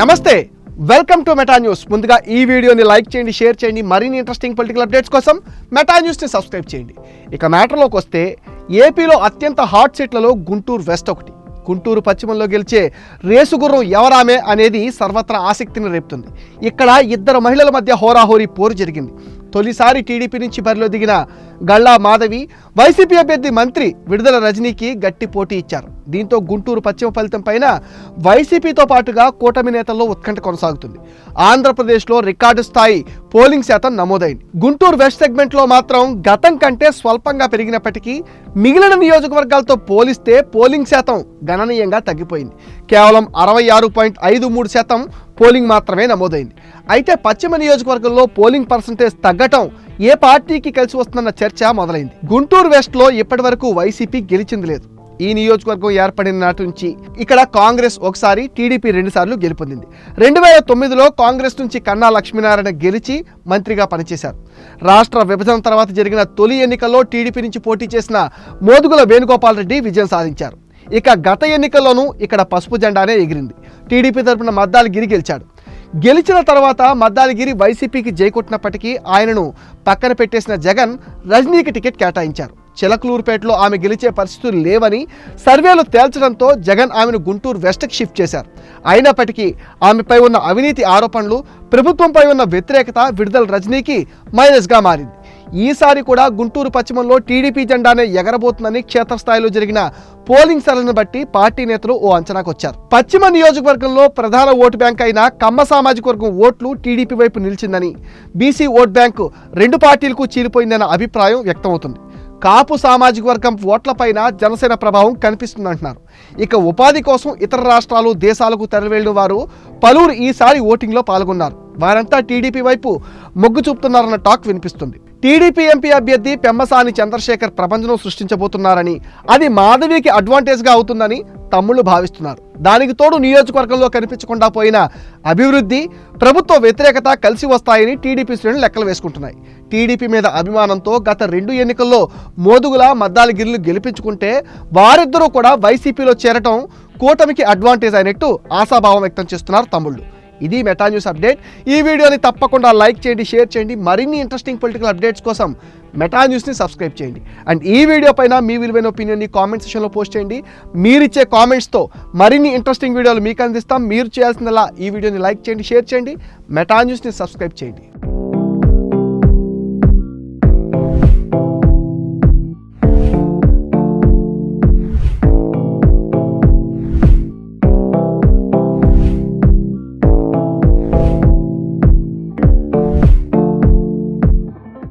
నమస్తే welcome to meta news. ముందుగా ఈ వీడియోని లైక్ చేయండి షేర్ చేయండి మరిన్ని ఇంట్రెస్టింగ్ పొలిటికల్ అప్డేట్స్ కోసం మెటా న్యూస్ని సబ్స్క్రైబ్ చేయండి. ఇక మ్యాటర్లోకి వస్తే ఏపీలో అత్యంత హాట్ సీట్లలో గుంటూరు వెస్ట్ ఒకటి. గుంటూరు పశ్చిమంలో గెలిచే రేసుగుర్రం ఎవరామే అనేది సర్వత్రా ఆసక్తిని రేపుతుంది. ఇక్కడ ఇద్దరు మహిళల మధ్య హోరాహోరీ పోరు జరిగింది. తొలిసారి టీడీపీ నుంచి బరిలో దిగిన గళ్ళా మాధవి వైసీపీ అభ్యర్థి మంత్రి విడుదల రజనీకి గట్టి పోటీ ఇచ్చారు. దీంతో గుంటూరు పశ్చిమ ఫలితం పైన వైసీపీతో పాటుగా కూటమి నేతల్లో ఉత్కంఠ కొనసాగుతుంది. ఆంధ్రప్రదేశ్లో రికార్డు స్థాయి పోలింగ్ శాతం నమోదైంది. గుంటూరు వెస్ట్ సెగ్మెంట్లో మాత్రం గతం కంటే స్వల్పంగా పెరిగినప్పటికీ మిగిలిన నియోజకవర్గాలతో పోలిస్తే పోలింగ్ శాతం గణనీయంగా తగ్గిపోయింది. కేవలం అరవై ఆరు పాయింట్ ఐదు మూడు శాతం పోలింగ్ మాత్రమే నమోదైంది. అయితే పశ్చిమ నియోజకవర్గంలో పోలింగ్ పర్సంటేజ్ తగ్గటం ఏ పార్టీకి కలిసి వస్తుందన్న చర్చ మొదలైంది. గుంటూరు వెస్ట్లో ఇప్పటి వరకు వైసీపీ గెలిచింది లేదు. ఈ నియోజకవర్గం ఏర్పడిన నాటి నుంచి ఇక్కడ కాంగ్రెస్ ఒకసారి టీడీపీ రెండుసార్లు గెలుపొందింది. రెండు వేల తొమ్మిదిలో కాంగ్రెస్ నుంచి కన్నా లక్ష్మీనారాయణ గెలిచి మంత్రిగా పనిచేశారు. రాష్ట్ర విభజన తర్వాత జరిగిన తొలి ఎన్నికల్లో టీడీపీ నుంచి పోటీ చేసిన మోదుగుల వేణుగోపాల్ రెడ్డి విజయం సాధించారు. ఇక గత ఎన్నికల్లోనూ ఇక్కడ పసుపు జెండానే ఎగిరింది. టీడీపీ తరపున మద్దాలగిరి గెలిచాడు. గెలిచిన తర్వాత మద్దాలగిరి వైసీపీకి జైకొట్టినప్పటికీ ఆయనను పక్కన పెట్టేసిన జగన్ రజనీకి టికెట్ కేటాయించారు. చిలకలూరుపేటలో ఆమె గెలిచే పరిస్థితులు లేవని సర్వేలు తేల్చడంతో జగన్ ఆమెను గుంటూరు వెస్ట్కి షిఫ్ట్ చేశారు. అయినప్పటికీ ఆమెపై ఉన్న అవినీతి ఆరోపణలు ప్రభుత్వంపై ఉన్న వ్యతిరేకత విడుదల రజనీకి మైనస్గా మారింది. ఈసారి కూడా గుంటూరు పశ్చిమంలో టీడీపీ జెండానే ఎగరబోతుందని క్షేత్రస్థాయిలో జరిగిన పోలింగ్ సరళిని బట్టి పార్టీ నేతలు ఓ అంచనాకు వచ్చారు పశ్చిమ నియోజకవర్గంలో ప్రధాన ఓటు బ్యాంక్ అయిన కమ్మ సామాజిక వర్గం ఓట్లు టీడీపీ వైపు నిలిచిందని బీసీ ఓట్ బ్యాంకు రెండు పార్టీలకు చీలిపోయిందన్న అభిప్రాయం వ్యక్తమవుతుంది. కాపు సామాజిక వర్గం ఓట్లపైన జనసేన ప్రభావం కనిపిస్తుందంటున్నారు. ఇక ఉపాధి కోసం ఇతర రాష్ట్రాలు దేశాలకు తరలివెళ్ళిన వారు పలువురు ఈసారి ఓటింగ్లో పాల్గొన్నారు. వారంతా టీడీపీ వైపు మొగ్గు చూపుతున్నారన్న టాక్ వినిపిస్తుంది. టీడీపీ ఎంపీ అభ్యర్థి పెమ్మసాని చంద్రశేఖర్ ప్రపంచం సృష్టించబోతున్నారని అది మాధవికి అడ్వాంటేజ్గా అవుతుందని తమ్ముళ్ళు భావిస్తున్నారు. దానికి తోడు నియోజకవర్గంలో కనిపించకుండా పోయిన అభివృద్ధి ప్రభుత్వ వ్యతిరేకత కలిసి వస్తాయని టీడీపీ శ్రేణులు లెక్కలు వేసుకుంటున్నాయి. టీడీపీ మీద అభిమానంతో గత రెండు ఎన్నికల్లో మోదుగుల మద్దాలగిరిలు గెలిపించుకుంటే వారిద్దరూ కూడా వైసీపీలో చేరటం కూటమికి అడ్వాంటేజ్ అయినట్టు ఆశాభావం వ్యక్తం చేస్తున్నారు తమ్ముళ్ళు. ఇది మెటా న్యూస్ అప్డేట్ ఈ వీడియోని తప్పకుండా లైక్ చేయండి షేర్ చేయండి. మరిన్ని ఇంట్రెస్టింగ్ పొలిటికల్ అప్డేట్స్ కోసం మెటా న్యూస్ని సబ్స్క్రైబ్ చేయండి. అండ్ ఈ వీడియో పైన మీ విలువైన ఒపీనియన్ని కామెంట్ సెషన్లో పోస్ట్ చేయండి. మీరిచ్చే కామెంట్స్తో మరిన్ని ఇంట్రెస్టింగ్ వీడియోలు మీకు అందిస్తాం. మీరు చేయాల్సిందలా ఈ వీడియోని లైక్ చేయండి షేర్ చేయండి. మెటా న్యూస్ని సబ్స్క్రైబ్ చేయండి.